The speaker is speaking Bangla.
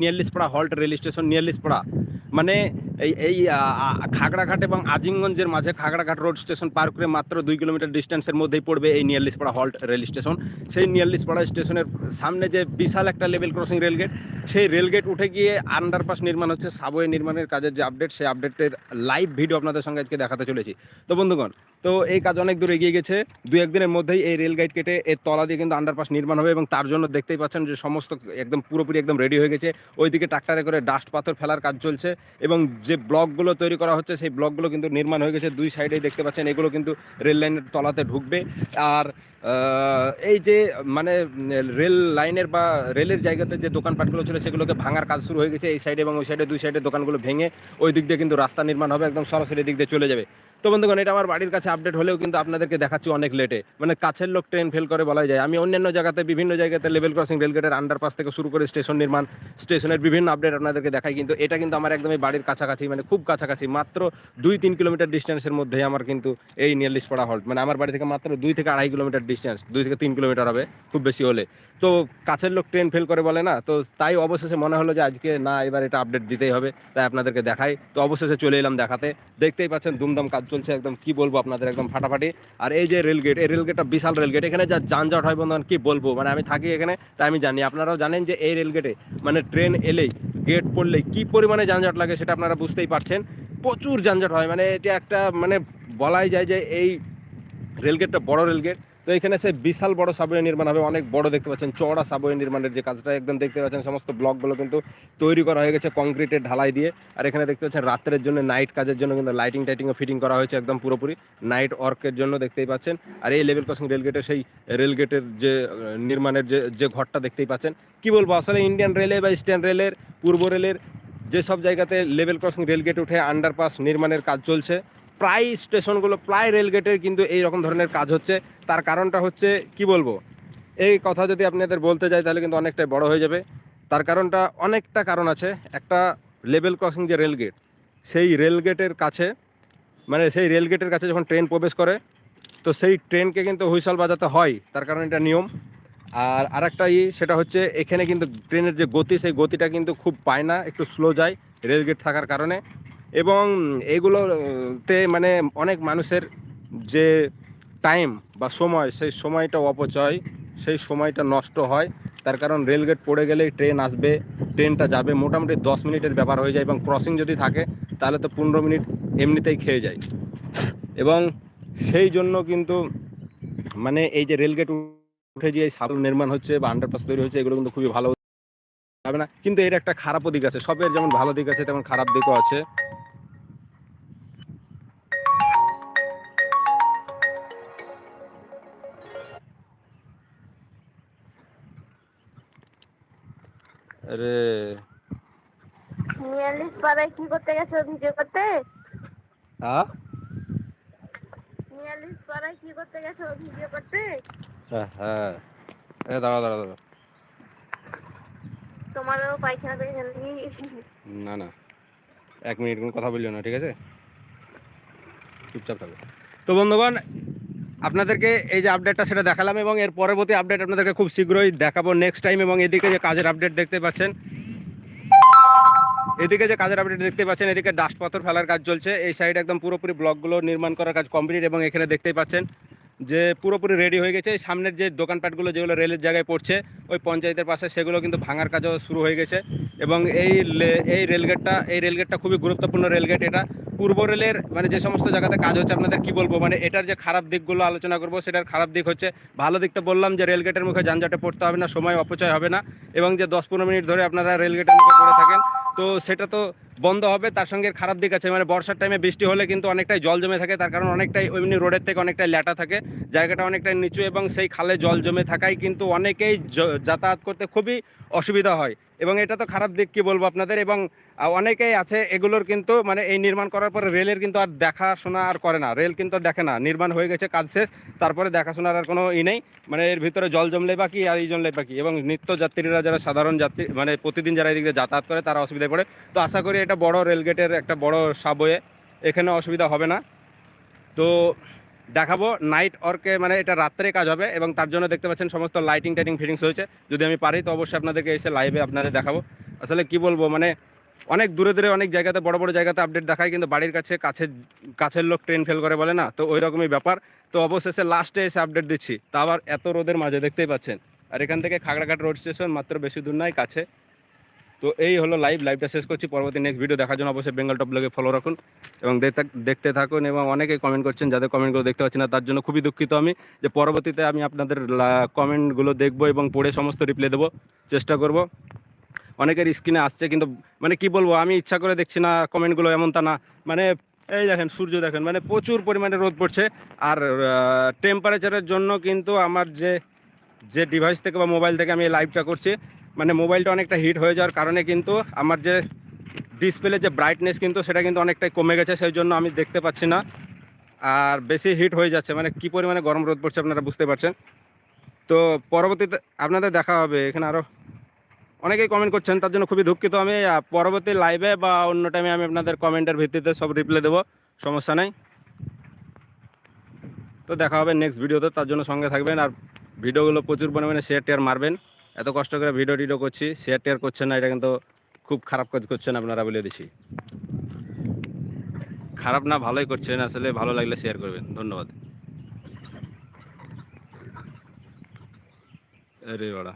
Niyarlishpara halt rail station Niyarlishpara মানে এই এই খাগড়াঘাট এবং আজিমগঞ্জের মাঝে খাগড়াঘাট রোড স্টেশন পার করে মাত্র দুই কিলোমিটার ডিস্টেন্সের মধ্যেই পড়বে এই নিয়ারলিশপাড়া হল্ট রেল স্টেশন। সেই নিয়ারলিশপাড়া স্টেশনের সামনে যে বিশাল একটা লেভেল ক্রসিং রেলগেট সেই রেলগেট উঠে গিয়ে আন্ডারপাস নির্মাণ হচ্ছে। সাবওয়ে নির্মাণের কাজের যে আপডেট সেই আপডেটের লাইভ ভিডিও আপনাদের সঙ্গে আজকে দেখাতে চলেছি। তো বন্ধুগণ তো এই কাজ অনেক দূর এগিয়ে গেছে। দু একদিনের মধ্যেই এই রেল গাইড কেটে এর তলা দিয়ে কিন্তু আন্ডারপাস নির্মাণ হবে এবং তার জন্য দেখতেই পাচ্ছেন যে সমস্ত একদম পুরোপুরি একদম রেডি হয়ে গেছে। ওইদিকে ট্রাক্টারে করে ডাস্ট পাথর ফেলার কাজ চলছে এবং যে ব্লকগুলো তৈরি করা হচ্ছে সেই ব্লকগুলো কিন্তু নির্মাণ হয়ে গেছে। দুই সাইডেই দেখতে পাচ্ছেন এগুলো কিন্তু রেল লাইনের তলাতে ঢুকবে। আর এই যে মানে রেল লাইনের বা রেলের জায়গাতে যে দোকানপাটগুলো ছিল, সেগুলোকে ভাঙার কাজ শুরু হয়ে গেছে এই সাইডে এবং ওই সাইডে দুই সাইডে দোকানগুলো ভেঙে ওই দিক দিয়ে কিন্তু রাস্তা নির্মাণ হবে, একদম সরাসরি দিক দিয়ে চলে যাবে। তো বন্ধুগণ, এটা আমার বাড়ির কাছে আপডেট হলেও কিন্তু আপনাদেরকে দেখাচ্ছি অনেক লেটে মানে কাছের লোক ট্রেন ফেল করে বলা যায়। আমি অন্যান্য জায়গাতে, বিভিন্ন জায়গাতে লেভেল ক্রসিং রেলগেটের আন্ডারপাস থেকে শুরু করে স্টেশন নির্মাণ স্টেশনের বিভিন্ন আপডেট আপনাদেরকে দেখাই, কিন্তু এটা কিন্তু আমার একদমই বাড়ির কাছাকাছি মানে খুব কাছাকাছি। মাত্র দুই তিন কিলোমিটার ডিস্টেন্সের মধ্যেই আমার কিন্তু এই নিয়ারলিশ পড়া হল্ট মানে আমার বাড়ি থেকে মাত্র দুই থেকে আড়াই কিলোমিটার ডিস্টেন্স দুই থেকে তিন কিলোমিটার হবে, খুব বেশি হলে। তো কাছের লোক ট্রেন ফেল করে বলে না, তো তাই অবশেষে মনে হলো যে আজকে না, এবার এটা আপডেট দিতেই হবে, তাই আপনাদেরকে দেখাই। তো অবশেষে চলে এলাম দেখাতে। দেখতেই পাচ্ছেন দুমদম কাজ চলছে, একদম কি বলব আপনাদের, একদম ফাটাফাটি। আর এই যে রেলগেট এই রেলগেটটা বিশাল রেলগেট এখানে যা যানজট হয় বন্ধুগণ, কি বলব? মানে আমি থাকি এখানে, তাই আমি জানি। আপনারাও জানেন যে এই রেলগেটে মানে ট্রেন এলেই গেট পড়লেই কি পরিমাণে যানজট লাগে সেটা আপনারা বুঝতেই পারছেন। প্রচুর যানজট হয় মানে এটা একটা মানে বলাই যায় যে এই রেলগেটটা বড় রেলগেট। তো এখানে সে বিশাল বড় সাবওয়ে নির্মাণ হবে, অনেক বড় দেখতে পাচ্ছেন, চওড়া সাবওয়ে নির্মাণের যে কাজটা একদম দেখতে পাচ্ছেন, সমস্ত ব্লকগুলো কিন্তু তৈরি করা হয়ে গেছে কংক্রিটের ঢালাই দিয়ে। আর এখানে দেখতে পাচ্ছেন রাত্রের জন্য নাইট কাজের জন্য কিন্তু লাইটিং টাইটিংও ফিটিং করা হয়েছে একদম পুরোপুরি। নাইট ওয়ার্কের জন্য দেখতেই পাচ্ছেন। আর এই লেভেল ক্রসিং রেলগেটের সেই রেলগেটের যে নির্মাণের যে যে ঘরটা দেখতেই পাচ্ছেন। কি বলব, আসলে ইন্ডিয়ান রেলে বা ইস্টার্ন রেলের পূর্ব রেলের যেসব জায়গাতে লেভেল ক্রসিং রেলগেট উঠে আন্ডারপাস নির্মাণের কাজ চলছে। প্রায় স্টেশনগুলো, প্রায় রেলগেটের কিন্তু এই রকম ধরনের কাজ হচ্ছে। তার কারণটা হচ্ছে, কি বলব? এই কথা যদি আপনাদের বলতে যাই, তাহলে কিন্তু অনেকটাই বড় হয়ে যাবে। তার কারণটা অনেকটা কারণ আছে। একটা লেভেল ক্রসিং যে রেলগেট সেই রেলগেটের কাছে মানে সেই রেলগেটের কাছে যখন ট্রেন প্রবেশ করে, তো সেই ট্রেনকে কিন্তু হুইসল বাজাতে হয়। তার কারণ এটা নিয়ম। আর আরেকটা ই, সেটা হচ্ছে, এখানে কিন্তু ট্রেনের যে গতি, সেই গতিটা কিন্তু খুব পায় না। একটু স্লো যায় রেলগেট থাকার কারণে। এবং এগুলোতে মানে অনেক মানুষের যে টাইম বা সময়, সেই সময়টা অপচয়, সেই সময়টা নষ্ট হয়। তার কারণ রেলগেট পড়ে গেলেই ট্রেন আসবে ট্রেনটা যাবে। মোটামুটি দশ মিনিটের ব্যাপার হয়ে যায় এবং ক্রসিং যদি থাকে, তাহলে তো পনেরো মিনিট এমনিতেই খেয়ে যায়। এবং সেই জন্য কিন্তু মানে এই যে রেলগেট উঠে যে সাল নির্মাণ হচ্ছে বা আন্ডারপাস তৈরি হচ্ছে, এগুলো কিন্তু খুবই ভালো হবে না। কিন্তু এর একটা খারাপও দিক আছে। সবের যেমন ভালো দিক আছে তেমন খারাপ দিকও আছে। আরে। নিয়ালিশ পাড়ায় কি করতে গেছো? ভিডিও করতে? আ? নিয়ালিশ পাড়ায় কি করতে গেছো? ভিডিও করতে? হ্যাঁ হ্যাঁ। এ দাঁড়া দাঁড়া দাঁড়া তোমারও পায়খানা পেয়েছে নাকি না না। এক মিনিট কোনো কথা বললিও না, ঠিক আছে? চুপচাপ থাকো। তো বন্ধুগণ, আপনাদেরকে এই যে আপডেটটা সেটা দেখালাম এবং এর পরবর্তী আপডেট আপনাদেরকে খুব শীঘ্রই দেখাবো নেক্সট টাইম এবং এদিকে যে কাজের আপডেট দেখতে পাচ্ছেন, এদিকে যে কাজের আপডেট দেখতে পাচ্ছেন, এদিকে ডাস্ট পাথর ফেলার কাজ চলছে। এই সাইড একদম পুরোপুরি ব্লকগুলো নির্মাণ করার কাজ কমপ্লিট এবং এখানে দেখতেই পাচ্ছেন যে পুরোপুরি রেডি হয়ে গেছে। সামনের যে দোকানপাটগুলো যেগুলো রেলের জায়গায় পড়ছে, ওই পঞ্চায়েতের পাশে সেগুলো কিন্তু ভাঙার কাজও শুরু হয়ে গেছে। এবং এই এই রেলগেটটা এই রেলগেটটা খুবই গুরুত্বপূর্ণ রেলগেট এটা। পূর্ব রেলের মানে যে সমস্ত জায়গাতে কাজ হচ্ছে, আপনাদের কি বলব? মানে এটার যে খারাপ দিকগুলো আলোচনা করব, সেটার খারাপ দিক হচ্ছে, ভালো দিকটা বললাম যে রেলগেটের মুখে যানজটে পড়তে হবে না, সময় অপচয় হবে না। এবং যে দশ পনেরো মিনিট ধরে আপনারা রেলগেটের মুখে পড়ে থাকেন, তো সেটা তো বন্ধ হবে, তার সঙ্গে খারাপ দিক আছে। মানে বর্ষার টাইমে বৃষ্টি হলে কিন্তু অনেকটাই জল জমে থাকে, তার কারণ অনেকটাই এমনি রোডের থেকে অনেকটাই ল্যাটা থাকে। জায়গাটা অনেকটাই নিচু এবং সেই খালে জল জমে থাকায় কিন্তু অনেকেই যাতায়াত করতে খুবই অসুবিধা হয়। এবং এটা তো খারাপ দিক কি বলব আপনাদের? এবং অনেকেই আছে এগুলোর কিন্তু মানে এই নির্মাণ করার পরে রেলের কিন্তু আর দেখাশোনা আর করে না। রেল কিন্তু দেখে না। নির্মাণ হয়ে গেছে, কাজ শেষ। তারপরে দেখাশোনার আর কোনো ই নেই। মানে এর ভিতরে জল জমলে বা কি আর এই জমলে বা কি। এবং নিত্য যাত্রীরা যারা সাধারণ যাত্রী মানে প্রতিদিন যারা এদিকে যাতায়াত করে তারা অসুবিধায় পড়ে। তো আশা করি এটা বড় রেলগেটের একটা বড় সাবওয়ে। এখানে অসুবিধা হবে না। তো দেখাবো। নাইট ওয়ার্কে মানে এটা রাত্রে কাজ হবে এবং তার জন্য দেখতে পাচ্ছেন সমস্ত লাইটিং টাইটিং ফিটিংস হয়েছে যদি আমি পারি, তো অবশ্যই আপনাদেরকে এসে লাইভে আপনাদের দেখাবো। আসলে কি বলব মানে অনেক দূরে দূরে, অনেক জায়গাতে, বড় বড় জায়গাতে আপডেট দেখায়, কিন্তু বাড়ির কাছে কাছে, কাছের লোক ট্রেন ফেল করে বলে না, তো ওই রকমই ব্যাপার। তো অবশেষে লাস্টে এসে আপডেট দিচ্ছি। তা আবার এত রোদের মাঝে, দেখতেই পাচ্ছেন। আর এখান থেকে খাগড়াঘাট রোড স্টেশন মাত্র বেশি দূর নয়, কাছে। তো এই হলো লাইভ লাইভটা শেষ করছি। পরবর্তী নেক্সট ভিডিও দেখার জন্য অবশ্যই বেঙ্গল টপ ব্লগে ফলো রাখুন এবং দেখতে- থাকুন এবং অনেকেই কমেন্ট করছেন, যাদের কমেন্টগুলো দেখতে পাচ্ছি না, তার জন্য খুবই দুঃখিত আমি। যে পরবর্তীতে আমি আপনাদের কমেন্টগুলো দেখব এবং পড়ে সমস্ত রিপ্লাই দেবো, চেষ্টা করব। অনেকের স্ক্রিনে আসছে কিন্তু মানে কি বলব, আমি ইচ্ছা করে দেখছি না কমেন্টগুলো এমন তা না। মানে এই দেখেন, সূর্য দেখেন মানে প্রচুর পরিমাণে রোদ পড়ছে। আর টেম্পারেচারের জন্য কিন্তু আমার যে যে ডিভাইস থেকে বা মোবাইল থেকে আমি এই লাইভটা করছি মানে মোবাইলটা অনেকটা হিট হয়ে যাওয়ার কারণে কিন্তু আমার যে ডিসপ্লে যে ব্রাইটনেস কিন্তু সেটা কিন্তু অনেকটাই কমে গেছে, সেই জন্য আমি দেখতে পাচ্ছি না। আর বেশি হিট হয়ে যাচ্ছে মানে কি পরিমাণে গরম রোদ পড়ছে আপনারা বুঝতে পারছেন। তো পরবর্তীতে আপনাদের দেখা হবে, এখানে আরও অনেকেই কমেন্ট করছেন, তার জন্য খুবই দুঃখিত আমি। পরবর্তী লাইভে বা অন্য টাইমে আমি আপনাদের কমেন্টের ভিত্তিতে সব রিপ্লাই দেবো, সমস্যা নেই। তো দেখা হবে নেক্সট ভিডিওতে তার জন্য সঙ্গে থাকবেন আর ভিডিওগুলো প্রচুর পরিমাণে শেয়ার টেয়ার মারবেন। এত কষ্ট করে ভিডিও টিডিও করছি শেয়ার টেয়ার করছেন না, এটা কিন্তু খুব খারাপ কাজ করছেন আপনারা বলে দিছি। খারাপ না, ভালোই করছেন, আসলে ভালো লাগলে শেয়ার করবেন, ধন্যবাদ। আরে বাড়া।